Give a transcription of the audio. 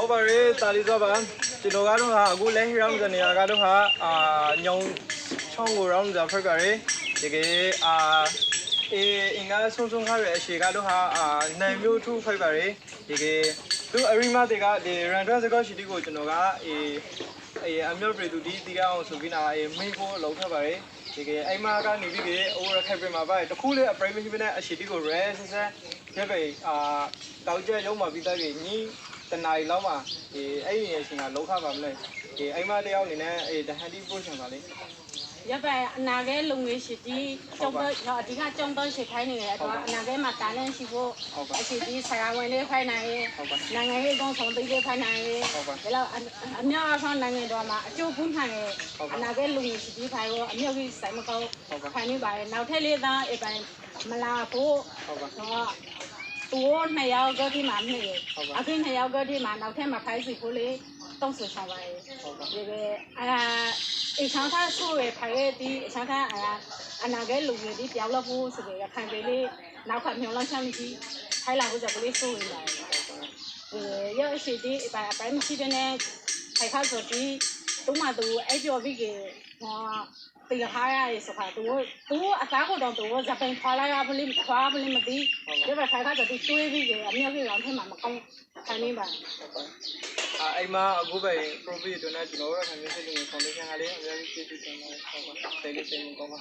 ဟုတ်ပါရဲ့တာလီတော့ပါကျွန်တော်ကတော့ဟာအခုလဲဟီရောင်းတဲ့နေရာကတော့ဟာအာညောင်ချောင်းကိုရောင်းကြဖက်ကြရဲဒီကေအာအေးအင်္ဂါဆုံးဆုံးခါရဲ့အရှိကတော့ဟာအာနိုင်မျိုးထုဖိုက်ပါရဲဒီကေသူအရီမာတွေကဒီရန်ဒရစကောရှိတီကိုကျွန်တော်ကအေးအေးအမျိုးပြည်သူဒီတီးအောင်ဆိုပြီးနာအေးမိဖို့လောက်ထပ်ပါရဲဒီကေအိမ်မာကနေပြီးကေအိုရခိုက်ပြင်မှာပါတခုလေးအပရိမရှိဘဲနဲ့အရှိတီကိုရဲဆက်ဆက်ပြပေအာတောက်ကျရုံးမှာပြီးသားကြီးညီ တနားရီလောက်မှဒီအဲ့ဒီအချိန်ကလောက်ခပါမလဲဒီအိမ်မတယောက်အနေနဲ့အေးတဟန်တီပို့ချင်ပါလေရပ်ပဲအနာကဲလုံငွေရှိတီကျုံတော့အဓိကကျုံတော့ရှိခိုင်းနေတယ်တော့အနာကဲမှာတာလန့်ရှိဖို့အရှိတီဆရာဝန်လေးခိုင်းနိုင်ရင်နိုင်ငံရေးကောင်းဆောင်သိလေးခိုင်းနိုင်ရင်ဒါတော့အများအားဖြင့်နိုင်ငံတော်မှာအကျိုးဖူးနိုင်ရဲ့အနာကဲလုံငွေရှိတီခိုင်းရောအမြောက်ကြီးဆိုင်မကောင်းခိုင်းနေပါတယ်နောက်ထပ်လေးသားအပိုင်မလာဖို့ဟုတ်ပါတော့ သူနှစ်ယောက်ကဒီမှာနေအခုနှစ်ယောက်ကဒီမှာနောက်ထပ်မှာဖိုက်စီဖို့လေတုံးဆွဆောင်ပါရဲ့ဟုတ်ပါဒီပဲအာအချောင်းသားဆိုရဖိုင်ဒီအချောင်းသားအာအနာကဲလူကြီးဒီပြောင်းလို့ဖို့ဆိုရခံပေးလေးနောက်ခါမြောင်းလောက်ချမ်းကြီးထိုင်လာဖို့ကြကလေးဆိုရလာအဲရရှိဒီအပိုင်အပိုင်မရှိတဲ့နဲ့ထိုင်ခါဆိုဒီတူမတူအဲ့ပြောပြီးကဟောတရားဟာရရဲ့စခါတူတူအသားကိုတော့တူဇပန်ခွာလာရ ပလိခွာပလိမသိဒီပဲထိုင်ခါဆိုဒီတွေးပြီးကအမြောက်ကြီးအောင်ထဲမှာမကောင်းခိုင်းနေပါအာအိမ်မအခုပဲ profit အတွက်နဲ့ကျွန်တော်တို့ကခံနေစိတ်နေ foundation ကလေးအများကြီးပြည့်ပြည့်စုံတယ်ဟုတ်ပါတယ်လေးစိတ်နေကောင်းပါ